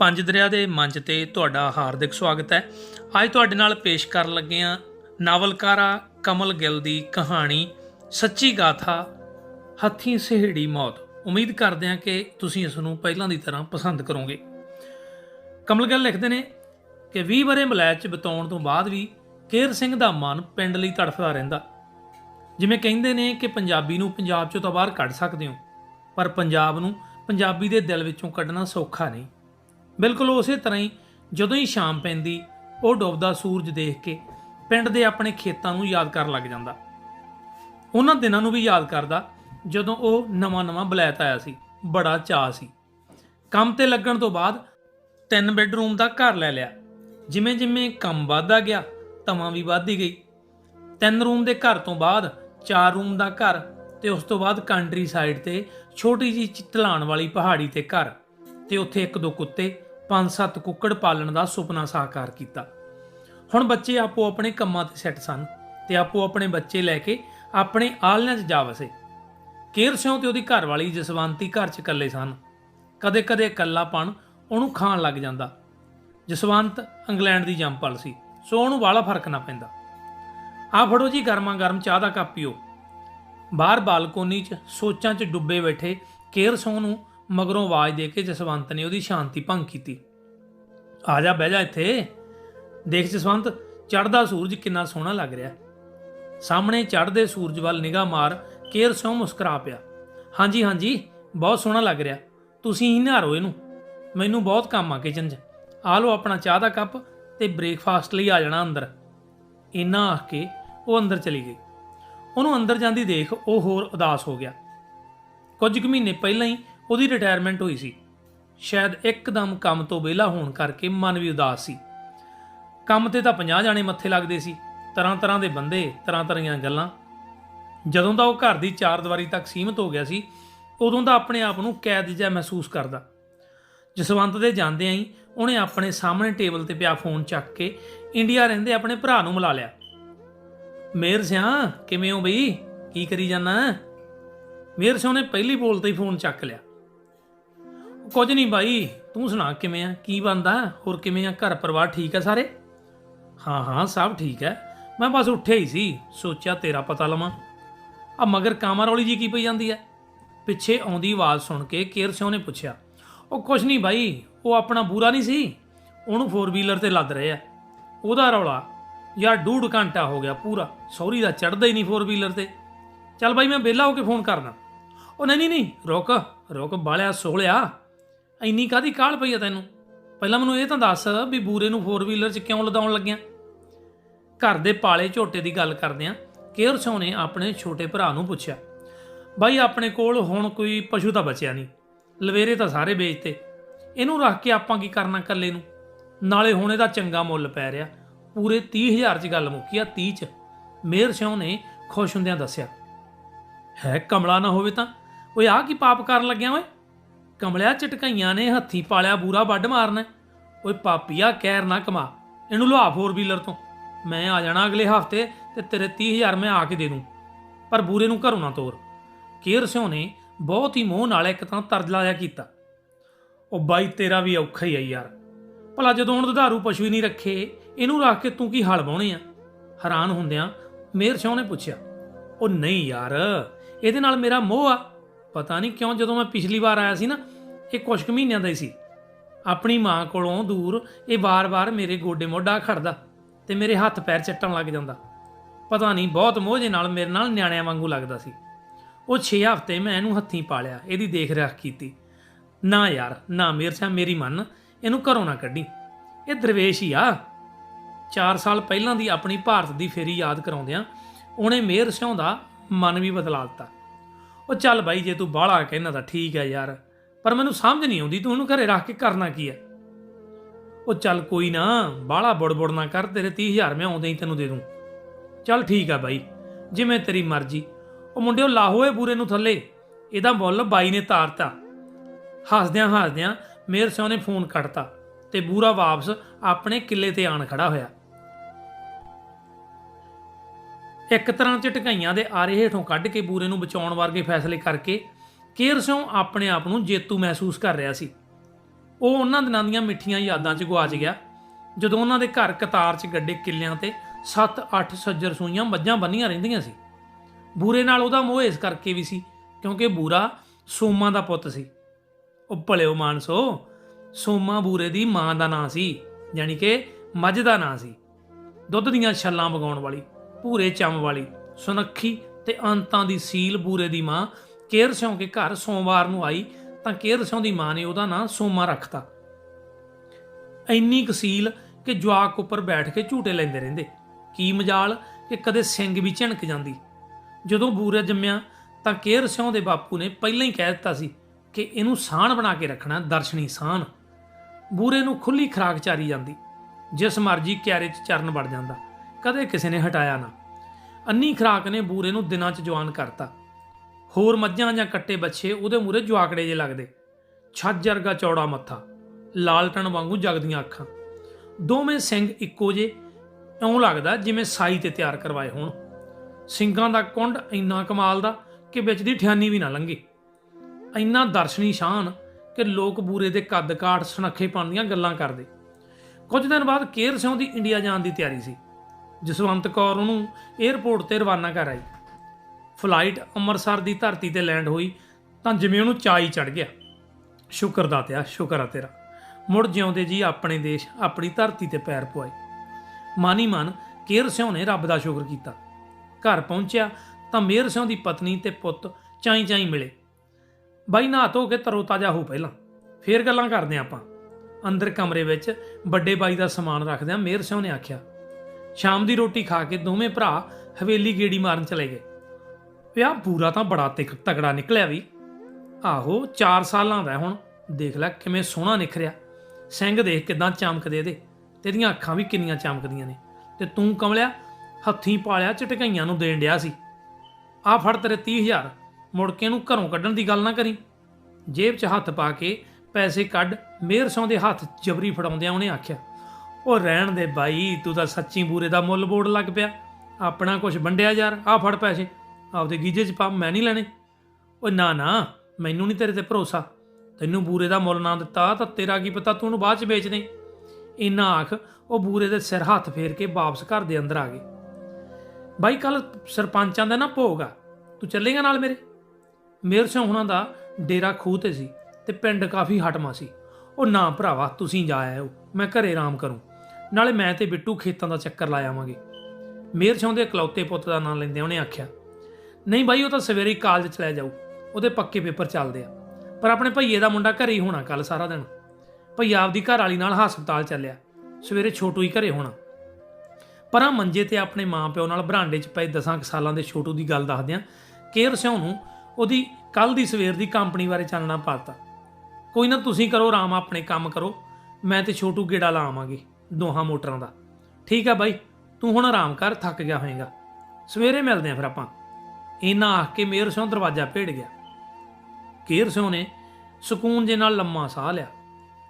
ਪੰਜ ਦਰਿਆ ਦੇ ਮੰਚ ਤੇ ਤੁਹਾਡਾ ਹਾਰਦਿਕ ਸਵਾਗਤ ਹੈ। ਅੱਜ ਤੁਹਾਡੇ ਨਾਲ ਪੇਸ਼ ਕਰਨ ਲੱਗੇ ਹਾਂ ਨਾਵਲਕਾਰਾ ਕਮਲ ਗਿੱਲ ਦੀ ਕਹਾਣੀ, ਸੱਚੀ ਗਾਥਾ, ਹੱਥੀਂ ਸਿਹੜੀ ਮੌਤ। ਉਮੀਦ ਕਰਦੇ ਹਾਂ ਕਿ ਤੁਸੀਂ ਇਸ ਨੂੰ ਪਹਿਲਾਂ ਦੀ ਤਰ੍ਹਾਂ ਪਸੰਦ ਕਰੋਗੇ। ਕਮਲ ਗਿੱਲ ਲਿਖਦੇ ਨੇ ਕਿ 20 ਬਰੇ ਮਲੈਚ ਚ ਬਿਤਾਉਣ ਤੋਂ ਬਾਅਦ ਵੀ ਕੇਰ ਸਿੰਘ ਦਾ ਮਨ ਪਿੰਡ ਲਈ ਤੜਫਦਾ ਰਹਿੰਦਾ। ਜਿਵੇਂ ਕਹਿੰਦੇ ਨੇ ਕਿ ਪੰਜਾਬੀ ਨੂੰ ਪੰਜਾਬ ਚੋਂ ਤਾਂ ਬਾਹਰ ਕੱਢ ਸਕਦੇ ਹੋ, ਪਰ ਪੰਜਾਬ ਨੂੰ ਪੰਜਾਬੀ ਦੇ ਦਿਲ ਵਿੱਚੋਂ ਕੱਢਣਾ ਸੌਖਾ ਨਹੀਂ। ਬਿਲਕੁਲ ਉਸੇ ਤਰ੍ਹਾਂ ਹੀ ਜਦੋਂ ਹੀ ਸ਼ਾਮ ਪੈਂਦੀ, ਉਹ ਡੁੱਬਦਾ ਸੂਰਜ ਦੇਖ ਕੇ ਪਿੰਡ ਦੇ ਆਪਣੇ ਖੇਤਾਂ ਨੂੰ ਯਾਦ ਕਰਨ ਲੱਗ ਜਾਂਦਾ। ਉਹਨਾਂ ਦਿਨਾਂ ਨੂੰ ਵੀ ਯਾਦ ਕਰਦਾ ਜਦੋਂ ਉਹ ਨਵਾਂ-ਨਵਾਂ ਬਲੈਤ ਆਇਆ ਸੀ, ਬੜਾ ਚਾਅ ਸੀ। ਕੰਮ ਤੇ ਲੱਗਣ ਤੋਂ ਬਾਅਦ ਤਿੰਨ ਬੈੱਡਰੂਮ ਦਾ ਘਰ ਲੈ ਲਿਆ। ਜਿਵੇਂ ਜਿਵੇਂ ਕੰਮ ਵੱਧਦਾ ਗਿਆ ਤਵਾਂ ਵੀ ਵੱਧਦੀ ਗਈ। ਤਿੰਨ ਰੂਮ ਦੇ ਘਰ ਤੋਂ ਬਾਅਦ ਚਾਰ ਰੂਮ ਦਾ ਘਰ ਤੇ ਉਸ ਤੋਂ ਬਾਅਦ ਕੰਟਰੀ ਸਾਈਡ ਤੇ ਛੋਟੀ ਜੀ ਢਲਾਣ ਵਾਲੀ ਪਹਾੜੀ ਤੇ ਘਰ ਤੇ ਉੱਥੇ ਇੱਕ ਦੋ ਕੁੱਤੇ ਪੰਜ ਸੱਤ ਕੁੱਕੜ ਪਾਲਣ ਦਾ ਸੁਪਨਾ ਸਾਕਾਰ ਕੀਤਾ। ਹੁਣ ਬੱਚੇ ਆਪੋ ਆਪਣੇ ਕੰਮਾਂ ਤੇ ਸੈੱਟ ਸਨ ਤੇ ਆਪੋ ਆਪਣੇ ਬੱਚੇ ਲੈ ਕੇ ਆਪਣੇ ਆਲਣਿਆਂ 'ਚ ਜਾ ਵਸੇ। ਕੇਰ ਸਿਉਂ ਤੇ ਉਹਦੀ ਘਰਵਾਲੀ ਜਸਵੰਤੀ ਘਰ 'ਚ ਇਕੱਲੇ ਸਨ। ਕਦੇ-ਕਦੇ ਇਕੱਲਾਪਣ ਉਹਨੂੰ ਖਾਣ ਲੱਗ ਜਾਂਦਾ। ਜਸਵੰਤ ਇੰਗਲੈਂਡ ਦੀ ਜੰਪਲ ਸੀ, ਸੋ ਉਹਨੂੰ ਵਾਲਾ ਫ਼ਰਕ ਨਾ ਪੈਂਦਾ। ਆ ਫੜੋ ਜੀ ਗਰਮਾ ਗਰਮ ਚਾਹ ਦਾ ਕੱਪ ਪੀਓ। ਬਾਹਰ ਬਾਲਕੋਨੀ 'ਚ ਸੋਚਾਂ 'ਚ ਡੁੱਬੇ ਬੈਠੇ ਕੇਰ ਸੋਂ ਨੂੰ ਮਗਰੋਂ ਆਵਾਜ਼ ਦੇ ਕੇ ਜਸਵੰਤ ਨੇ ਉਹਦੀ ਸ਼ਾਂਤੀ ਭੰਗ ਕੀਤੀ। ਆ ਜਾ, ਬਹਿ ਜਾ ਇੱਥੇ। ਦੇਖ ਜਸਵੰਤ ਚੜਦਾ ਸੂਰਜ ਕਿੰਨਾ ਸੋਹਣਾ ਲੱਗ ਰਿਹਾ। ਸਾਹਮਣੇ ਚੜਦੇ ਸੂਰਜ ਵੱਲ ਨਿਗਾਹ ਮਾਰ ਕੇਰ ਸੋਂ ਮੁਸਕਰਾ ਪਿਆ। ਹਾਂਜੀ ਹਾਂਜੀ, ਬਹੁਤ ਸੋਹਣਾ ਲੱਗ ਰਿਹਾ। ਤੁਸੀਂ ਹੀ ਨਿਹਾਰੋ ਇਹਨੂੰ। ਮੈਨੂੰ ਬਹੁਤ ਕੰਮ ਆ ਕਿਚਨ 'ਚ। ਆ ਲਓ ਆਪਣਾ ਚਾਹ ਦਾ ਕੱਪ ਤੇ ਬ੍ਰੇਕਫਾਸਟ ਲਈ ਆ ਜਾਣਾ ਅੰਦਰ। ਇੰਨਾ ਆਖ ਕੇ ਉਹ ਅੰਦਰ ਚਲੀ ਗਈ। ਉਹਨੂੰ ਅੰਦਰ ਜਾਂਦੀ ਦੇਖ ਉਹ ਹੋਰ ਉਦਾਸ ਹੋ ਗਿਆ। ਕੁਝ ਕੁ ਮਹੀਨੇ ਪਹਿਲਾਂ ਹੀ ਉਹਦੀ ਰਿਟਾਇਰਮੈਂਟ ਹੋਈ ਸੀ। ਸ਼ਾਇਦ ਇੱਕਦਮ ਕੰਮ ਤੋਂ ਵਿਹਲਾ ਹੋਣ ਕਰਕੇ ਮਨ ਵੀ ਉਦਾਸ ਸੀ। ਕੰਮ ਤੇ ਤਾਂ 50 ਜਾਣੇ ਮੱਥੇ ਲੱਗਦੇ ਸੀ। ਤਰ੍ਹਾਂ ਤਰ੍ਹਾਂ ਦੇ ਬੰਦੇ, ਤਰ੍ਹਾਂ ਤਰ੍ਹਾਂ ਦੀਆਂ ਗੱਲਾਂ। ਜਦੋਂ ਦਾ ਉਹ ਘਰ ਦੀ ਚਾਰ ਦੀਵਾਰੀ ਤੱਕ ਸੀਮਤ ਹੋ ਗਿਆ ਸੀ, ਉਦੋਂ ਦਾ ਆਪਣੇ ਆਪ ਨੂੰ ਕੈਦ ਜਿਹਾ ਮਹਿਸੂਸ ਕਰਦਾ। ਜਸਵੰਤ ਦੇ ਜਾਂਦਿਆਂ ਹੀ ਉਹਨੇ ਆਪਣੇ ਸਾਹਮਣੇ ਟੇਬਲ ਤੇ ਪਿਆ ਫੋਨ ਚੱਕ ਕੇ ਇੰਡੀਆ ਰਹਿੰਦੇ ਆਪਣੇ ਭਰਾ ਨੂੰ ਮਿਲਾ ਲਿਆ। ਮੇਰ ਸਿਆ, ਕਿਵੇਂ ਹੋ ਬਈ? ਕੀ ਕਰੀ ਜਾਨਾ? ਮੇਰ ਸਿਆ ਨੇ ਪਹਿਲੀ ਬੋਲ ਤੇ ਹੀ ਫੋਨ ਚੱਕ ਲਿਆ। ਕੁਝ ਨਹੀਂ ਬਾਈ, ਤੂੰ ਸੁਣਾ ਕਿਵੇਂ ਆ? ਕੀ ਬੰਦਾ ਹੋਰ ਕਿਵੇਂ ਆ? ਘਰ ਪਰਿਵਾਰ ਠੀਕ ਆ ਸਾਰੇ? ਹਾਂ ਹਾਂ, ਸਭ ਠੀਕ ਹੈ ਮੈਂ ਬਸ ਉੱਠਿਆ ਹੀ ਸੀ, ਸੋਚਿਆ ਤੇਰਾ ਪਤਾ ਲਵਾਂ। ਆ ਮਗਰ ਕਾਮਰ ਵਾਲੀ ਜੀ ਕੀ ਪਈ ਜਾਂਦੀ ਹੈ ਪਿੱਛੇ ਆਉਂਦੀ ਆਵਾਜ਼ ਸੁਣ ਕੇ ਕੇਰ ਸਿਓ ਨੇ ਪੁੱਛਿਆ, ਉਹ ਕੁਛ ਨਹੀਂ ਬਾਈ, ਉਹ ਆਪਣਾ ਬੂਰਾ ਨਹੀਂ ਸੀ? ਉਹਨੂੰ ਫੋਰ ਵੀਲਰ ਤੇ ਲੱਦ ਰਹੇ ਆ ਉਹਦਾ ਰੌਲਾ, ਯਾਰ ਡੂਢ ਘੰਟਾ ਹੋ ਗਿਆ ਪੂਰਾ, ਸੌਰੀ ਦਾ ਚੜਦਾ ਹੀ ਨਹੀਂ ਫੋਰ ਵੀਲਰ ਤੇ। ਚੱਲ ਬਾਈ ਮੈਂ ਵਿਹਲਾ ਹੋ ਕੇ ਫੋਨ ਕਰਨਾ। ਉਹ ਨਹੀਂ ਨਹੀਂ ਨਹੀਂ, ਰੁਕ ਰੁਕ ਬਾਲਿਆ, ਸੋਹਲਿਆ। ਇੰਨੀ ਕਾਦੀ ਕਾਹਲ ਪਈ ਆ ਤੈਨੂੰ? ਪਹਿਲਾਂ ਮੈਨੂੰ ਇਹ ਤਾਂ ਦੱਸ ਵੀ ਬੂਰੇ ਨੂੰ ਫੋਰ ਵੀਲਰ 'ਚ ਕਿਉਂ ਲਦਾਉਣ ਲੱਗਿਆ? ਘਰ ਦੇ ਪਾਲੇ ਝੋਟੇ ਦੀ ਗੱਲ ਕਰਦੇ ਆ ਕੇਰ ਸਿਉ ਨੇ ਆਪਣੇ ਛੋਟੇ ਭਰਾ ਨੂੰ ਪੁੱਛਿਆ, ਬਾਈ, ਆਪਣੇ ਕੋਲ ਹੁਣ ਕੋਈ ਪਸ਼ੂ ਤਾਂ ਬਚਿਆ ਨਹੀਂ। ਲਵੇਰੇ ਤਾਂ ਸਾਰੇ ਵੇਚਤੇ। ਇਹਨੂੰ ਰੱਖ ਕੇ ਆਪਾਂ ਕੀ ਕਰਨਾ ਇਕੱਲੇ ਨੂੰ? ਨਾਲੇ ਹੁਣ ਇਹਦਾ ਚੰਗਾ ਮੁੱਲ ਪੈ ਰਿਹਾ। ਪੂਰੇ 30000 ਚ ਗੱਲ ਮੁੱਕੀ ਆ 30 ਚ। ਮੇਰ ਸਿਉ ਨੇ ਖੁਸ਼ ਹੁੰਦਿਆਂ ਦੱਸਿਆ, ਹੈ, ਕਮਲਾ ਨਾ ਹੋਵੇ ਤਾਂ। ਓਏ ਆ ਕੀ ਪਾਪ ਕਰਨ ਲੱਗਿਆ ਓਏ? ਕਮਲਿਆ ਚਟਕਾਈਆਂ ਨੇ ਹੱਥੀ ਪਾਲਿਆ ਬੂਰਾ ਵੱਢ ਮਾਰਨਾ ਹੈ। ਓਏ ਪਾਪੀਆ ਕੈਰ ਨਾ ਕਮਾ। ਇਹਨੂੰ ਲੁਹਾ ਫੋਰ ਵੀਲਰ ਤੋਂ। ਮੈਂ ਆ ਜਾਣਾ ਅਗਲੇ ਹਫ਼ਤੇ ਤੇ ਤੇਰੇ 30000 ਮੈਂ ਆ ਕੇ ਦੇ ਦੂੰ। ਪਰ ਬੂਰੇ ਨੂੰ ਘਰੋਂ ਨਾ ਤੋਰ। ਕੇਰ ਸਿਉ ਨੇ ਬਹੁਤ ਹੀ ਮੋਹ ਨਾਲ ਇੱਕ ਤਾਂ ਤਰਜਲਾ ਜਿਹਾ ਕੀਤਾ। ਉਹ ਬਾਈ, ਤੇਰਾ ਵੀ ਔਖਾ ਹੀ ਆ ਯਾਰ। ਭਲਾ ਜਦੋਂ ਹੁਣ ਦੁਧਾਰੂ ਪਸ਼ੂ ਹੀ ਨਹੀਂ ਰੱਖੇ, ਇਹਨੂੰ ਰੱਖ ਕੇ ਤੂੰ ਕੀ ਹਲ ਬਾਉਣੇ ਆ? ਹੈਰਾਨ ਹੁੰਦਿਆਂ ਮੇਰ ਸਿਉ ਨੇ ਪੁੱਛਿਆ, ਉਹ ਨਹੀਂ ਯਾਰ, ਇਹਦੇ ਨਾਲ ਮੇਰਾ ਮੋਹ ਆ? ਪਤਾ ਨਹੀਂ ਕਿਉਂ ਜਦੋਂ ਮੈਂ ਪਿਛਲੀ ਵਾਰ ਆਇਆ ਸੀ ਨਾ, ਇਹ ਕੁਝ ਕੁ ਮਹੀਨਿਆਂ ਦਾ ਹੀ ਸੀ। ਆਪਣੀ ਮਾਂ ਕੋਲੋਂ ਦੂਰ ਇਹ ਵਾਰ-ਵਾਰ ਮੇਰੇ ਗੋਡੇ ਮੋਢਾ ਖੜਦਾ ਤੇ ਮੇਰੇ ਹੱਥ ਪੈਰ ਚੱਟਣ ਲੱਗ ਜਾਂਦਾ। ਪਤਾ ਨਹੀਂ ਬਹੁਤ ਮੋਹਜੇ ਨਾਲ ਮੇਰੇ ਨਾਲ ਨਿਆਣਿਆਂ ਵਾਂਗੂ ਲੱਗਦਾ ਸੀ। ਉਹ 6 ਹਫ਼ਤੇ ਮੈਂ ਇਹਨੂੰ ਹੱਥੀਂ ਪਾਲਿਆ, ਇਹਦੀ ਦੇਖ ਰੇਖ ਕੀਤੀ। ਨਾ ਯਾਰ, ਨਾ ਮੇਰ ਸਿਆ ਮੇਰੀ ਮਨ, ਇਹਨੂੰ ਘਰੋਂ ਨਾ ਕੱਢੀ। ਇਹ ਦਰਵੇਸ਼ ਹੀ ਆ। 4 ਸਾਲ ਪਹਿਲਾਂ ਦੀ ਆਪਣੀ ਭਾਰਤ ਦੀ ਫੇਰੀ ਯਾਦ ਕਰਾਉਂਦਿਆਂ ਉਹਨੇ ਮੇਰ ਸਿਉਂ ਦਾ ਮਨ ਵੀ ਬਦਲਾ ਦਿੱਤਾ। ਉਹ ਚੱਲ ਬਾਈ, ਜੇ ਤੂੰ ਬਾਹਲਾ ਕਹਿਣਾ ਤਾਂ ਠੀਕ ਹੈ ਯਾਰ। ਪਰ ਮੈਨੂੰ ਸਮਝ ਨਹੀਂ ਆਉਂਦੀ ਤੂੰ ਉਹਨੂੰ ਘਰੇ ਰੱਖ ਕੇ ਕਰਨਾ ਕੀ ਹੈ ਉਹ ਚੱਲ ਕੋਈ ਨਾ, ਬਾਹਲਾ ਬੜਬੜ ਨਾ ਕਰ, ਤੇਰੇ 30000 ਮੈਂ ਆਉਂਦੇ ਹੀ ਤੈਨੂੰ ਦੇ ਦੂੰ। ਚੱਲ ਠੀਕ ਆ ਬਾਈ, ਜਿਵੇਂ ਤੇਰੀ ਮਰਜ਼ੀ। ਉਹ ਮੁੰਡਿਓ ਲਾਹੋ ਇਹ ਬੂਰੇ ਨੂੰ ਥੱਲੇ। ਇਹਦਾ ਬੁੱਲ ਬਾਈ ਨੇ ਤਾਰਤਾ। ਹੱਸਦਿਆਂ ਹੱਸਦਿਆਂ ਮੇਰ ਸਿਉ ਨੇ ਫੋਨ ਕੱਟਤਾ ਤੇ ਬੂਰਾ ਵਾਪਸ ਆਪਣੇ ਕਿੱਲੇ ਤੇ ਆਣ ਖੜਾ ਹੋਇਆ। ਇੱਕ ਤਰ੍ਹਾਂ ਚ ਢਕਾਈਆਂ ਦੇ ਆਰੇ ਹੇਠੋਂ ਕੱਢ ਕੇ ਬੂਰੇ ਨੂੰ ਬਚਾਉਣ ਵਰਗੇ ਫੈਸਲੇ ਕਰਕੇ ਕੇਰ ਸਿਉਂ ਆਪਣੇ ਆਪ ਨੂੰ ਜੇਤੂ ਮਹਿਸੂਸ ਕਰ ਰਿਹਾ ਸੀ। ਉਹ ਉਹਨਾਂ ਦਿਨਾਂ ਦੀਆਂ ਮਿੱਠੀਆਂ ਯਾਦਾਂ 'ਚ ਗੁਆਚ ਗਿਆ, ਜਦੋਂ ਉਹਨਾਂ ਦੇ ਘਰ ਕਤਾਰ 'ਚ ਗੱਡੇ ਕਿੱਲਿਆਂ ਤੇ 7-8 ਸੱਜਰ ਸੂਈਆਂ ਮੱਝਾਂ ਬੰਨੀਆਂ ਰਹਿੰਦੀਆਂ ਸੀ। ਬੂਰੇ ਨਾਲ ਉਹਦਾ ਮੋਹ ਇਸ ਕਰਕੇ ਵੀ ਸੀ ਕਿਉਂਕਿ ਬੂਰਾ ਸੋਮਾ ਦਾ ਪੁੱਤ ਸੀ। ਉਹ ਭਲਿਓ ਮਾਨਸੋ, ਸੋਮਾ ਬੂਰੇ ਦੀ ਮਾਂ ਦਾ ਨਾਂ ਸੀ, ਯਾਨੀ ਕਿ ਮੱਝ ਦਾ ਨਾਂ ਸੀ। ਦੁੱਧ ਦੀਆਂ ਛੱਲਾਂ ਵਗਾਉਣ ਵਾਲੀ। ਭੂਰੇ ਚੰਮ ਵਾਲੀ, ਸੁਨੱਖੀ ਤੇ ਅੰਤਾਂ ਦੀ ਸੀਲ ਬੂਰੇ ਦੀ ਮਾਂ, ਕੇਰ ਸਿਉਂ ਕੇ ਘਰ ਸੋਮਵਾਰ ਨੂੰ ਆਈ, ਤਾਂ ਕੇਰ ਸਿਉਂ ਦੀ ਮਾਂ ਨੇ ਉਹਦਾ ਨਾਂ ਸੋਮਾ ਰੱਖਤਾ। ਇੰਨੀ ਕਸੀਲ ਕਿ ਜਵਾਕ ਉੱਪਰ ਬੈਠ ਕੇ ਝੂਟੇ ਲੈਂਦੇ ਰਹਿੰਦੇ। ਕੀ ਮਜਾਲ ਕਿ ਕਦੇ ਸਿੰਘ ਵੀ ਝਿਣਕ ਜਾਂਦੀ। ਜਦੋਂ ਬੂਰਾ ਜੰਮਿਆ, ਤਾਂ ਕੇਰ ਸਿਉਂ ਦੇ ਬਾਪੂ ਨੇ ਪਹਿਲਾਂ ਹੀ ਕਹਿ ਦਿੱਤਾ ਸੀ ਕਿ ਇਹਨੂੰ ਸਾਹਣ ਬਣਾ ਕੇ ਰੱਖਣਾ ਦਰਸ਼ਨੀ ਸਾਹਣ ਬੂਰੇ ਨੂੰ ਖੁੱਲੀ ਖਰਾਕ ਚਾਰੀ ਜਾਂਦੀ, ਜਿਸ ਮਰਜ਼ੀ ਕਿਆਰੇ 'ਚ ਚਰਨ ਵੜ ਜਾਂਦਾ। ਕਦੇ ਕਿਸੇ ਨੇ ਹਟਾਇਆ ਨਾ। ਅੰਨੀ ਖਰਾਕ ਨੇ ਬੂਰੇ ਨੂੰ ਦਿਨਾਂ 'ਚ ਜਵਾਨ ਕਰਤਾ। ਹੋਰ ਮੱਝਾਂ ਜਾਂ ਕੱਟੇ ਬੱਚੇ ਉਹਦੇ ਮੂਰੇ ਜਵਾਕੜੇ ਜੇ ਲੱਗਦੇ। ਛੱਜ ਵਰਗਾ ਚੌੜਾ ਮੱਥਾ, ਲਾਲਟਣ ਵਾਂਗੂ ਜਗਦੀਆਂ ਅੱਖਾਂ। ਦੋਵੇਂ ਸਿੰਘ ਇੱਕੋ ਜੇ ਇਉਂ ਲੱਗਦਾ ਜਿਵੇਂ ਸਾਈ ਤੇ ਤਿਆਰ ਕਰਵਾਏ ਹੋਣ। ਸਿੰਘਾਂ ਦਾ ਕੁੰਡ ਇੰਨਾ ਕਮਾਲ ਦਾ ਕਿ ਵਿੱਚ ਦੀ ਠਿਆਨੀ ਵੀ ਨਾ ਲੰਘੇ। ਇੰਨਾ ਦਰਸ਼ਨੀ ਸ਼ਾਨ ਕਿ ਲੋਕ ਬੂਰੇ ਦੇ ਕੱਦ ਕਾਠ ਸੁਨੱਖੇਪਣ ਦੀਆਂ ਗੱਲਾਂ ਕਰਦੇ। ਕੁਝ ਦਿਨ ਬਾਅਦ ਕੇਰ ਸਿਉਂ ਦੀ ਇੰਡੀਆ ਜਾਣ ਦੀ ਤਿਆਰੀ ਸੀ। ਜਸਵੰਤ ਕੌਰ ਉਹਨੂੰ 에ਅਰਪੋਰਟ ਤੇ ਰਵਾਨਾ ਕਰ ਆਈ। ਫਲਾਈਟ ਅੰਮ੍ਰਿਤਸਰ ਦੀ ਧਰਤੀ ਤੇ ਲੈਂਡ ਹੋਈ ਤਾਂ ਜਿਵੇਂ ਉਹਨੂੰ ਚਾਈ ਚੜ ਗਿਆ। ਸ਼ੁਕਰ ਦਾਤਿਆ ਸ਼ੁਕਰ ਆ ਤੇਰਾ। ਮੁੜ ਜਿਉਂਦੇ ਜੀ ਆਪਣੇ ਦੇਸ਼, ਆਪਣੀ ਧਰਤੀ ਤੇ ਪੈਰ ਪੁਆਏ। ਮਾਨੀ ਮਨ ਕੇਰ ਸਿਉਂ ਨੇ ਰੱਬ ਦਾ ਸ਼ੁਕਰ ਕੀਤਾ। ਘਰ ਪਹੁੰਚਿਆ ਤਾਂ ਮੇਰ ਸਿਉਂ ਦੀ ਪਤਨੀ ਤੇ ਪੁੱਤ ਚਾਈ ਚਾਈ ਮਿਲੇ। ਬਾਈ ਨਹਾ ਧੋ ਕੇ ਤਰੋ ਤਾਜਾ ਹੋ ਪਹਿਲਾਂ। ਫੇਰ ਗੱਲਾਂ ਕਰਦੇ ਆਪਾਂ। ਅੰਦਰ ਕਮਰੇ ਵਿੱਚ ਵੱਡੇ ਬਾਈ ਦਾ ਸਮਾਨ ਰੱਖਦਿਆਂ ਮੇਰ ਸਿਉਂ ਨੇ ਆਖਿਆ ਸ਼ਾਮ ਦੀ ਰੋਟੀ ਖਾ ਕੇ ਦੋਵੇਂ ਭਰਾ ਹਵੇਲੀ ਗੇੜੀ ਮਾਰਨ ਚਲੇ ਗਏ। ਵਿਆਹ ਪੂਰਾ ਤਾਂ ਬੜਾ ਤਿਕ ਤਗੜਾ ਨਿਕਲਿਆ ਵੀ। ਆਹੋ 4 ਸਾਲਾਂ ਦਾ ਹੁਣ। ਦੇਖ ਲੈ ਕਿਵੇਂ ਸੋਹਣਾ ਨਿਖਰਿਆ ਸਿੰਘ ਦੇਖ ਕਿਦਾਂ ਚਮਕਦੇ ਇਹਦੇ। ਤੇਰੀਆਂ ਅੱਖਾਂ ਵੀ ਕਿੰਨੀਆਂ ਚਮਕਦੀਆਂ ਨੇ। ਤੇ ਤੂੰ ਕਮਲਿਆ, ਹੱਥੀਂ ਪਾਲਿਆ ਚਟਕਾਈਆਂ ਨੂੰ ਦੇਣ ਡਿਆ ਸੀ। ਆ ਫੜ ਤੇਰੇ 30000 ਮੁੜ ਕੇ ਨੂੰ ਘਰੋਂ ਕੱਢਣ ਦੀ ਗੱਲ ਨਾ ਕਰੀ। ਜੇਬ 'ਚ ਹੱਥ ਪਾ ਕੇ ਪੈਸੇ ਕੱਢ ਮੇਰ ਸੌਂ ਦੇ ਹੱਥ ਜਬਰੀ ਫੜਾਉਂਦਿਆਂ ਉਹਨੇ ਆਖਿਆ ਉਹ ਰਹਿਣ ਦੇ ਬਾਈ, ਤੂੰ ਤਾਂ ਸੱਚੀ ਬੂਰੇ ਦਾ ਮੁੱਲ ਬੋੜ ਲੱਗ ਪਿਆ। ਆਪਣਾ ਕੁਝ ਵੰਡਿਆ ਯਾਰ ਆ ਫੜ ਪੈਸੇ। ਆਪਦੇ ਗੀਜੇ 'ਚ ਪਾ, ਮੈਂ ਨਹੀਂ ਲੈਣੇ। ਓਏ ਨਾ ਨਾ, ਮੈਨੂੰ ਨਹੀਂ ਤੇਰੇ ਤੇ ਭਰੋਸਾ। ਤੈਨੂੰ ਬੂਰੇ ਦਾ ਮੁੱਲ ਨਾ ਦਿੱਤਾ, ਤਾਂ ਤੇਰਾ ਕੀ ਪਤਾ, ਤੂੰ ਉਹਨੂੰ ਬਾਅਦ 'ਚ ਵੇਚ ਦੇ ਇੰਨਾ ਆਖ, ਉਹ ਬੂਰੇ ਦੇ ਸਿਰ ਹੱਥ ਫੇਰ ਕੇ ਵਾਪਸ ਘਰ ਦੇ ਅੰਦਰ ਆ ਗਏ ਬਾਈ ਕੱਲ ਸਰਪੰਚਾਂ ਦਾ ਨਾ ਭੋਗ ਆ। ਤੂੰ ਚੱਲੇਗਾ ਨਾਲ ਮੇਰੇ? ਮੇਰ ਸਿੰਘ ਹੁਣਾਂ ਦਾ ਡੇਰਾ ਖੂਹ ਤੇ ਸੀ ਤੇ ਪਿੰਡ ਕਾਫੀ ਹਟਮਾ ਸੀ। ਉਹ ਨਾ ਭਰਾਵਾ, ਤੁਸੀਂ ਜਾਇਆ ਹੋ ਮੈਂ ਘਰੇ ਆਰਾਮ ਕਰੂੰ। ਨਾਲੇ ਮੈਂ ਤੇ ਬਿੱਟੂ ਖੇਤਾਂ ਦਾ ਚੱਕਰ ਲਾ ਆਵਾਂਗੇ। ਮੇਰ ਸਿੰਘ ਦੇ ਇਕਲੌਤੇ ਪੁੱਤ ਦਾ ਨਾਂ ਲੈਂਦੇ ਉਹਨੇ ਆਖਿਆ, ਨਹੀਂ ਬਾਈ, ਉਹ ਤਾਂ ਸਵੇਰੇ ਹੀ ਕਾਲਜ ਚ ਲੈ ਜਾਊ, ਉਹਦੇ ਪੱਕੇ ਪੇਪਰ ਚੱਲਦੇ ਆ। ਪਰ ਆਪਣੇ ਭਈਏ ਦਾ ਮੁੰਡਾ ਘਰੇ ਹੀ ਹੋਣਾ ਕੱਲ ਸਾਰਾ ਦਿਨ। ਭਈਆ ਆਪਦੀ ਘਰ ਵਾਲੀ ਨਾਲ ਹਸਪਤਾਲ ਚੱਲਿਆ, ਸਵੇਰੇ ਛੋਟੂ ਹੀ ਘਰੇ ਹੋਣਾ। ਪਰਾਂ ਮੰਜੇ ਤੇ ਆਪਣੇ ਮਾਂ-ਪਿਓ ਨਾਲ ਬਰਾਂਡੇ 'ਚ ਪਏ 10 ਸਾਲਾਂ ਦੇ ਛੋਟੂ ਦੀ ਗੱਲ ਦੱਸਦਿਆਂ ਕੇਰ ਸਿਉ ਨੂੰ ਉਹਦੀ ਕੱਲ ਦੀ ਸਵੇਰ ਦੀ ਕੰਪਨੀ ਬਾਰੇ ਚਾਨਣਾ ਪਾਤਾ ਕੋਈ ਨਾ, ਤੁਸੀਂ ਕਰੋ, ਆਰਾਮ ਆਪਣੇ ਕੰਮ ਕਰੋ, ਮੈਂ ਤੇ ਛੋਟੂ ਗੇੜਾ ਲਾ ਆਵਾਂਗੇ। ਦੋਹਾਂ ਮੋਟਰਾਂ ਦਾ। ਠੀਕ ਆ ਬਾਈ, ਤੂੰ ਹੁਣ ਆਰਾਮ ਕਰ, ਥੱਕ ਗਿਆ ਹੋਏਗਾ। ਸਵੇਰੇ ਮਿਲਦੇ ਆਂ ਫਿਰ ਆਪਾਂ। ਇਹਨਾਂ ਆਖ ਕੇ ਮੇਰ ਸਿਉ ਦਰਵਾਜ਼ਾ ਭੇੜ ਗਿਆ। ਕੇਰ ਸਿਉਂ ਨੇ ਸਕੂਨ ਜੇ ਨਾਲ ਲੰਮਾ ਸਾਹ ਲਿਆ।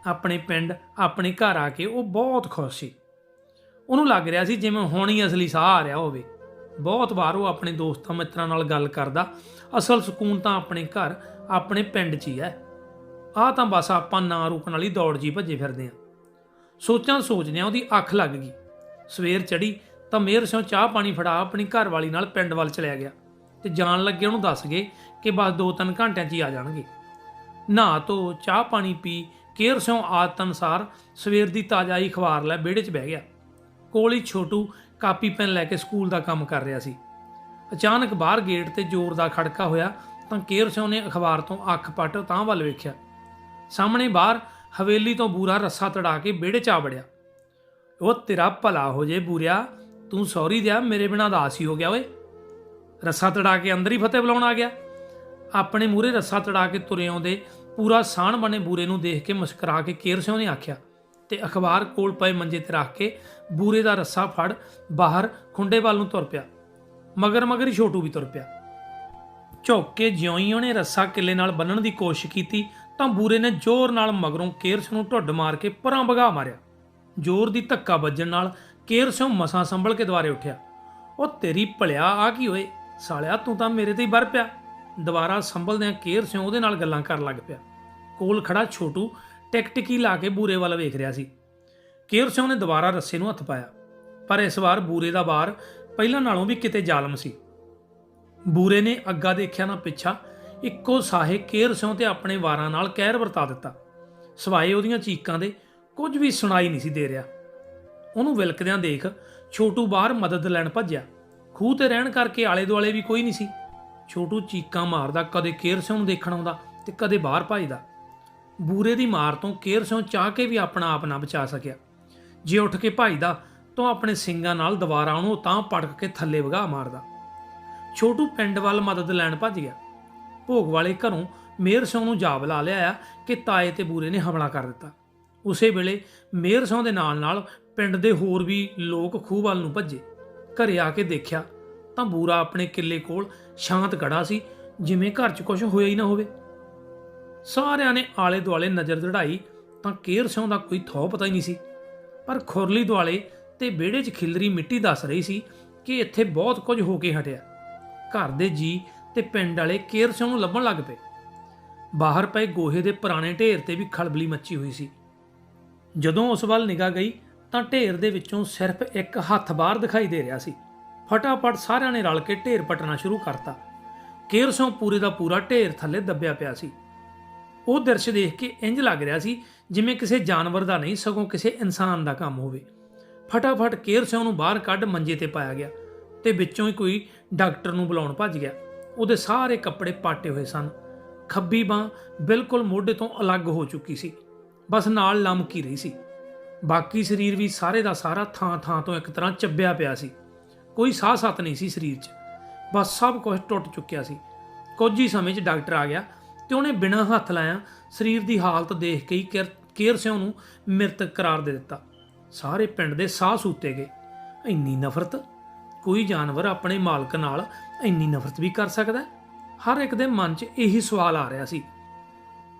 ਆਪਣੇ ਪਿੰਡ, ਆਪਣੇ ਘਰ ਆ ਕੇ ਉਹ ਬਹੁਤ ਖੁਸ਼ ਸੀ। ਉਹਨੂੰ ਲੱਗ ਰਿਹਾ ਸੀ ਜਿਵੇਂ ਹੁਣ ਹੀ ਅਸਲੀ ਸਾਹ ਆ ਰਿਹਾ ਹੋਵੇ। ਬਹੁਤ ਵਾਰ ਉਹ ਆਪਣੇ ਦੋਸਤਾਂ ਮਿੱਤਰਾਂ ਨਾਲ ਗੱਲ ਕਰਦਾ, ਅਸਲ ਸਕੂਨ ਤਾਂ ਆਪਣੇ ਘਰ, ਆਪਣੇ ਪਿੰਡ 'ਚ ਹੀ ਹੈ। ਆਹ ਤਾਂ ਬਸ ਆਪਾਂ ਨਾ ਰੁਕਣ ਵਾਲੀ ਦੌੜ ਜੀ ਭੱਜੇ ਫਿਰਦੇ ਆਂ। ਸੋਚਾਂ ਸੋਚਦਿਆਂ ਉਹਦੀ ਅੱਖ ਲੱਗ ਗਈ। ਸਵੇਰ ਚੜੀ ਤਾਂ ਮੇਰ ਸਿਓ ਚਾਹ ਪਾਣੀ ਫੜਾ ਆਪਣੀ ਘਰ ਵਾਲੀ ਨਾਲ ਪਿੰਡ ਵੱਲ ਚਲਿਆ ਗਿਆ ਤੇ ਜਾਣ ਲੱਗੇ ਉਹਨੂੰ ਦੱਸ ਗਏ ਕਿ ਬਸ 2-3 ਘੰਟਿਆਂ 'ਚ ਹੀ ਆ ਜਾਣਗੇ। ਨਹਾ ਧੋ, ਚਾਹ ਪਾਣੀ ਪੀ ਕੇਰ ਸਿਓ ਆਦਤ ਅਨੁਸਾਰ ਸਵੇਰ ਦੀ ਤਾਜ਼ਾ ਹੀ ਖਵਾਰ ਲੈ ਵਿਹੜੇ 'ਚ ਬਹਿ ਗਿਆ। ਕੋਲ ਹੀ ਛੋਟੂ ਕਾਪੀ ਪੈਨ ਲੈ ਕੇ ਸਕੂਲ ਦਾ ਕੰਮ ਕਰ ਰਿਹਾ ਸੀ। ਅਚਾਨਕ ਬਾਹਰ ਗੇਟ ਤੇ ਜ਼ੋਰ ਦਾ ਖੜਕਾ ਹੋਇਆ ਤਾਂ ਕੇਰ ਸਿਓ ਨੇ ਅਖਬਾਰ ਤੋਂ ਅੱਖ ਪੱਟ ਤਾਂ ਵੱਲ ਵੇਖਿਆ। ਸਾਹਮਣੇ ਬਾਹਰ ਹਵੇਲੀ ਤੋਂ ਬੂਰਾ ਰੱਸਾ ਤੜਾ ਕੇ ਵਿਹੜੇ 'ਚ ਆ ਵੜਿਆ। ਉਹ ਤੇਰਾ ਭਲਾ ਹੋ ਜੇ ਬੂਰਿਆ, ਤੂੰ ਸੌਰੀ ਦਿਆ, ਮੇਰੇ ਬਿਨਾਂ ਦਾਸ ਹੀ ਹੋ ਗਿਆ ਓਏ। ਰੱਸਾ ਤੜਾ ਕੇ ਅੰਦਰ ਹੀ ਫਤਿਹ ਬੁਲਾਉਣ ਆ ਗਿਆ। ਆਪਣੇ ਮੂਰੇ ਰੱਸਾ ਤੜਾ ਕੇ ਤੁਰੇ ਆਉਂਦੇ ਪੂਰਾ ਸਾਣ ਬਣੇ ਬੂਰੇ ਨੂੰ ਦੇਖ ਕੇ ਮੁਸਕਰਾ ਕੇ ਕੇਰ ਸਿਓ ਨੇ ਆਖਿਆ, ਤੇ ਅਖਬਾਰ ਕੋਲ ਪਏ ਮੰਜੇ ਤੇ ਰੱਖ ਕੇ ਬੂਰੇ ਦਾ ਰੱਸਾ ਫੜ, ਬਾਹਰ ਖੁੰਡੇ ਵੱਲ ਨੂੰ ਤੁਰ ਪਿਆ। ਮਗਰ ਮਗਰ ਹੀ ਛੋਟੂ ਵੀ ਤੁਰ ਪਿਆ। ਝੁੱਕ ਕੇ ਜਿਉਂ ਹੀ ਉਹਨੇ ਰੱਸਾ ਕਿੱਲੇ ਨਾਲ ਬੰਨਣ ਦੀ ਕੋਸ਼ਿਸ਼ ਕੀਤੀ ਤਾਂ ਬੂਰੇ ਨੇ ਜ਼ੋਰ ਨਾਲ ਮਗਰੋਂ ਕੇਰਸ ਨੂੰ ਢੁੱਡ ਮਾਰ ਕੇ ਪਰਾਂ ਭਗਾ ਮਾਰਿਆ। ਜ਼ੋਰ ਦੀ ਧੱਕਾ ਵੱਜਣ ਨਾਲ ਕੇਰਸ ਮਸਾਂ ਸੰਭਲ ਕੇ ਦੁਆਰੇ ਉੱਠਿਆ। ਉਹ ਤੇਰੀ ਭਲਿਆ, ਆ ਕੀ ਹੋਏ ਸਾਲਿਆ, ਤੂੰ ਤਾਂ ਮੇਰੇ ਤੇ ਹੀ ਵਰ ਪਿਆ। ਦੁਬਾਰਾ ਸੰਭਲਦਿਆਂ ਕੇਰ ਸਿਉ ਉਹਦੇ ਨਾਲ ਗੱਲਾਂ ਕਰਨ ਲੱਗ ਪਿਆ। ਕੋਲ ਖੜਾ ਛੋਟੂ ਟਿਕਟਿਕੀ ਲਾ ਕੇ ਬੂਰੇ ਵੱਲ ਵੇਖ ਰਿਹਾ ਸੀ। ਕੇਰ ਸਿੰਘ ਨੇ ਦੁਬਾਰਾ ਰੱਸੇ ਨੂੰ ਹੱਥ ਪਾਇਆ। ਪਰ ਇਸ ਵਾਰ ਬੂਰੇ ਦਾ ਵਾਰ ਪਹਿਲਾਂ ਨਾਲੋਂ ਵੀ ਕਿਤੇ ਜ਼ਾਲਮ ਸੀ। ਬੂਰੇ ਨੇ ਅੱਗਾ ਦੇਖਿਆ ਨਾ ਪਿੱਛਾ ਇੱਕੋ ਸਾਹੇ ਕੇਰ ਸਿੰਘ ਤੇ ਆਪਣੇ ਵਾਰਾਂ ਨਾਲ ਕਹਿਰ ਵਰਤਾ ਦਿੱਤਾ। ਸਵਾਏ ਉਹਦੀਆਂ ਚੀਕਾਂ ਦੇ ਕੁਝ ਵੀ ਸੁਣਾਈ ਨਹੀਂ ਸੀ ਦੇ ਰਿਹਾ। ਉਹਨੂੰ ਵਿਲਕਦਿਆਂ ਦੇਖ ਛੋਟੂ ਬਾਹਰ ਮਦਦ ਲੈਣ ਭੱਜਿਆ। ਖੂਹ ਤੇ ਰਹਿਣ ਕਰਕੇ ਆਲੇ ਦੁਆਲੇ ਵੀ ਕੋਈ ਨਹੀਂ ਸੀ। ਛੋਟੂ ਚੀਕਾਂ ਮਾਰਦਾ, ਕਦੇ ਕੇਰ ਸਿਉਂ ਨੂੰ ਦੇਖਣ ਆਉਂਦਾ ਤੇ ਕਦੇ ਬਾਹਰ ਭੱਜਦਾ। ਬੂਰੇ ਦੀ ਮਾਰ ਤੋਂ ਕੇਰ ਸਿਉਂ ਚਾਹ ਕੇ ਵੀ ਆਪਣਾ ਆਪ ਨਾ ਬਚਾ ਸਕਿਆ। ਜੇ ਉੱਠ ਕੇ ਭੱਜਦਾ ਤਾਂ ਆਪਣੇ ਸਿੰਗਾਂ ਨਾਲ ਦੁਬਾਰਾ ਉਹਨੂੰ ਤਾਂ ਪਟਕ ਕੇ ਥੱਲੇ ਵਗਾ ਮਾਰਦਾ। ਛੋਟੂ ਪਿੰਡ ਵੱਲ ਮਦਦ ਲੈਣ ਭੱਜ ਗਿਆ। ਭੋਗ ਵਾਲੇ ਘਰੋਂ ਮੇਰ ਸਿੰਘ ਨੂੰ ਜਾ ਬੁਲਾ ਲਿਆਇਆ ਕਿ ਤਾਏ ਤੇ ਬੂਰੇ ਨੇ ਹਮਲਾ ਕਰ ਦਿੱਤਾ। ਉਸੇ ਵੇਲੇ ਮੇਰ ਸਿੰਘ ਦੇ ਨਾਲ ਨਾਲ ਪਿੰਡ ਦੇ ਹੋਰ ਵੀ ਲੋਕ ਖੂਹ ਵੱਲ ਨੂੰ ਭੱਜੇ। ਘਰੇ ਆ ਕੇ ਦੇਖਿਆ ਤਾਂ ਬੂਰਾ ਆਪਣੇ ਕਿੱਲੇ ਕੋਲ ਸ਼ਾਂਤ ਖੜਾ ਸੀ, ਜਿਵੇਂ ਘਰ 'ਚ ਕੁਝ ਹੋਇਆ ਹੀ ਨਾ ਹੋਵੇ। ਸਾਰਿਆਂ ਨੇ ਆਲੇ ਦੁਆਲੇ ਨਜ਼ਰ ਦੜਾਈ ਤਾਂ ਕੇਰ ਸਿੰਘ ਦਾ ਕੋਈ ਥੋ ਪਤਾ ਹੀ ਨਹੀਂ ਸੀ। ਪਰ ਖੁਰਲੀ ਦੁਆਲੇ ਤੇ ਵਿਹੜੇ 'ਚ ਖਿਲਰੀ ਮਿੱਟੀ ਦੱਸ ਰਹੀ ਸੀ ਕਿ ਇੱਥੇ ਬਹੁਤ ਕੁਝ ਹੋ ਕੇ ਹਟਿਆ। ਘਰ ਦੇ ਜੀ ਤੇ ਪਿੰਡ ਵਾਲੇ ਕੇਰ ਸਿੰਘ ਨੂੰ ਲੱਭਣ ਲੱਗ ਪਏ। ਬਾਹਰ ਪਏ ਗੋਹੇ ਦੇ ਪੁਰਾਣੇ ਢੇਰ ਤੇ ਵੀ ਖਲਬਲੀ ਮੱਚੀ ਹੋਈ ਸੀ। ਜਦੋਂ ਉਸ ਵੱਲ ਨਿਗਾਹ ਗਈ, ਤਾਂ ਢੇਰ ਦੇ ਵਿੱਚੋਂ ਸਿਰਫ ਇੱਕ ਹੱਥ ਬਾਹਰ ਦਿਖਾਈ ਦੇ ਰਿਹਾ ਸੀ। ਫਟਾਫਟ ਸਾਰਿਆਂ ਨੇ ਰਲ ਕੇ ਢੇਰ ਪਟਣਾ ਸ਼ੁਰੂ ਕਰਤਾ। ਕੇਰ ਸਿੰਘ ਪੂਰੇ ਦਾ ਪੂਰਾ ਢੇਰ ਥੱਲੇ ਦੱਬਿਆ ਪਿਆ ਸੀ। ਉਹ ਦ੍ਰਿਸ਼ ਦੇਖ ਕੇ ਇੰਜ ਲੱਗ ਰਿਹਾ ਸੀ, ਜਿਵੇਂ ਕਿਸੇ ਜਾਨਵਰ ਦਾ ਨਹੀਂ, ਸਗੋਂ ਕਿਸੇ ਇਨਸਾਨ ਦਾ ਕੰਮ ਹੋਵੇ। ਫਟਾਫਟ ਕੇਰ ਸਿੰਘ ਨੂੰ ਬਾਹਰ ਕੱਢ ਮੰਜੇ ਤੇ ਪਾਇਆ ਗਿਆ ਤੇ ਵਿੱਚੋਂ ਹੀ ਕੋਈ ਡਾਕਟਰ ਨੂੰ ਬੁਲਾਉਣ ਭੱਜ ਗਿਆ। ਉਹਦੇ ਸਾਰੇ ਕੱਪੜੇ ਪਾਟੇ ਹੋਏ ਸਨ। ਖੱਬੀ ਬਾਹ ਬਿਲਕੁਲ ਮੋਢੇ ਤੋਂ ਅਲੱਗ ਹੋ ਚੁੱਕੀ ਸੀ। ਬਸ ਨਾਲ ਲਮਕੀ ਰਹੀ ਸੀ। ਬਾਕੀ ਸਰੀਰ ਵੀ ਸਾਰੇ ਦਾ ਸਾਰਾ ਥਾਂ ਥਾਂ ਤੋਂ ਇੱਕ ਤਰ੍ਹਾਂ ਚੱਬਿਆ ਪਿਆ ਸੀ। ਕੋਈ ਸਾਹ ਸੱਤ ਨਹੀਂ ਸੀ ਸਰੀਰ 'ਚ। ਬਸ ਸਭ ਕੁਝ ਟੁੱਟ ਚੁੱਕਿਆ ਸੀ। ਕੁਝ ਹੀ ਸਮੇਂ 'ਚ ਡਾਕਟਰ ਆ ਗਿਆ ਤੇ ਉਹਨੇ ਬਿਨਾਂ ਹੱਥ ਲਾਇਆ ਸਰੀਰ ਦੀ ਹਾਲਤ ਦੇਖ ਕੇ ਹੀ ਕੇਰ- ਕੇਰ ਸਿੰਘ ਨੂੰ ਮ੍ਰਿਤਕ ਕਰਾਰ ਦੇ ਦਿੱਤਾ। ਸਾਰੇ ਪਿੰਡ ਦੇ ਸਾਹ ਸੂਤੇ ਗਏ। ਇੰਨੀ ਨਫ਼ਰਤ ਕੋਈ ਜਾਨਵਰ ਆਪਣੇ ਮਾਲਕ ਨਾਲ ਇੰਨੀ ਨਫ਼ਰਤ ਵੀ ਕਰ ਸਕਦਾ ਹਰ ਇੱਕ ਦੇ ਮਨ 'ਚ ਇਹੀ ਸਵਾਲ ਆ ਰਿਹਾ ਸੀ।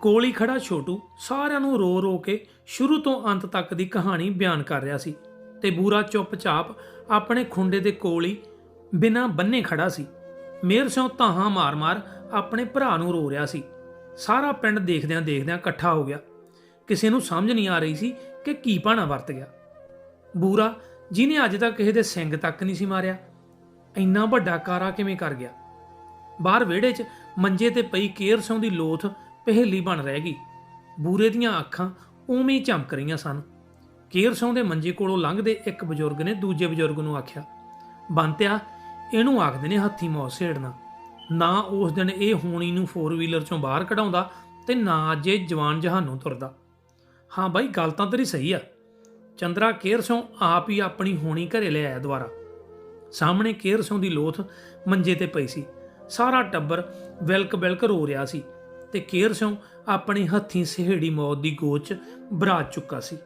ਕੋਲ ਹੀ ਖੜਾ ਛੋਟੂ ਸਾਰਿਆਂ ਨੂੰ ਰੋ ਰੋ ਕੇ ਸ਼ੁਰੂ ਤੋਂ ਅੰਤ ਤੱਕ ਦੀ ਕਹਾਣੀ ਬਿਆਨ ਕਰ ਰਿਹਾ ਸੀ ਤੇ ਬੂਰਾ ਚੁੱਪਚਾਪ ਆਪਣੇ ਖੁੰਡੇ ਦੇ ਕੋਲ ਹੀ ਬਿਨਾਂ ਬੰਨੇ ਖੜਾ ਸੀ। ਮੇਰ ਸਿੰਘ ਤਾਹਾਂ ਮਾਰ-ਮਾਰ ਆਪਣੇ ਭਰਾ ਨੂੰ ਰੋ ਰਿਹਾ ਸੀ। ਸਾਰਾ ਪਿੰਡ ਦੇਖਦਿਆਂ ਦੇਖਦਿਆਂ ਇਕੱਠਾ ਹੋ ਗਿਆ। ਕਿਸੇ ਨੂੰ ਸਮਝ ਨਹੀਂ ਆ ਰਹੀ ਸੀ ਕਿ ਕੀ ਭਾਣਾ ਵਰਤ ਗਿਆ। ਬੂਰਾ ਜਿਹਨੇ ਅੱਜ ਤੱਕ ਕਿਸੇ ਦੇ ਸਿੰਘ ਤੱਕ ਨਹੀਂ ਸੀ ਮਾਰਿਆ, ਇੰਨਾ ਵੱਡਾ ਕਾਰਾ ਕਿਵੇਂ ਕਰ ਗਿਆ? ਬਾਹਰ ਵਿਹੜੇ 'ਚ ਮੰਜੇ ਤੇ ਪਈ ਕੇਰ ਸਿੰਘ ਦੀ ਲੋਥ ਪਹਿਲੀ ਬਣ ਰਹਿ ਗਈ। ਬੂਰੇ ਦੀਆਂ ਅੱਖਾਂ ਉਵੇਂ ਹੀ ਚਮਕ ਰਹੀਆਂ ਸਨ। ਕੇਰ ਸਿੰਘ ਦੇ ਮੰਜੇ ਕੋਲੋਂ ਲੰਘਦੇ ਇੱਕ ਬਜ਼ੁਰਗ ਨੇ ਦੂਜੇ ਬਜ਼ੁਰਗ ਨੂੰ ਆਖਿਆ, ਬੰਤਿਆ, ਇਹਨੂੰ ਆਖਦੇ ਨੇ ਹੱਥੀ ਮੌਤ ਸੇੜਨਾ। ਨਾ ਉਸ ਦਿਨ ਇਹ ਹੋਣੀ ਨੂੰ ਫੋਰ ਵੀਲਰ ਚੋਂ ਬਾਹਰ ਕਢਾਉਂਦਾ ਤੇ ਨਾ ਅੱਜ ਇਹ ਜਵਾਨ ਜਹਾਨੋਂ ਤੁਰਦਾ। ਹਾਂ ਬਾਈ, ਗੱਲ ਤਾਂ ਤੇਰੀ ਸਹੀ ਆ। ਚੰਦਰਾ ਕੇਰ ਸਿੰਘ ਆਪ ਹੀ ਆਪਣੀ ਹੋਣੀ ਘਰੇ ਲੈ ਆਇਆ ਦੁਬਾਰਾ। ਸਾਹਮਣੇ ਕੇਰ ਸਿੰਘ ਦੀ ਲੋਥ ਮੰਜੇ ਤੇ ਪਈ ਸੀ। ਸਾਰਾ ਟੱਬਰ ਵਿਲਕ ਵਿਲਕ ਰੋ ਰਿਹਾ ਸੀ ਤੇ ਕੇਰ ਸਿੰਘ ਆਪਣੀ ਹੱਥੀਂ ਸਿਹੜੀ ਮੌਤ ਦੀ ਗੋਚ ਬਰਾਤ ਚੁੱਕਾ ਸੀ।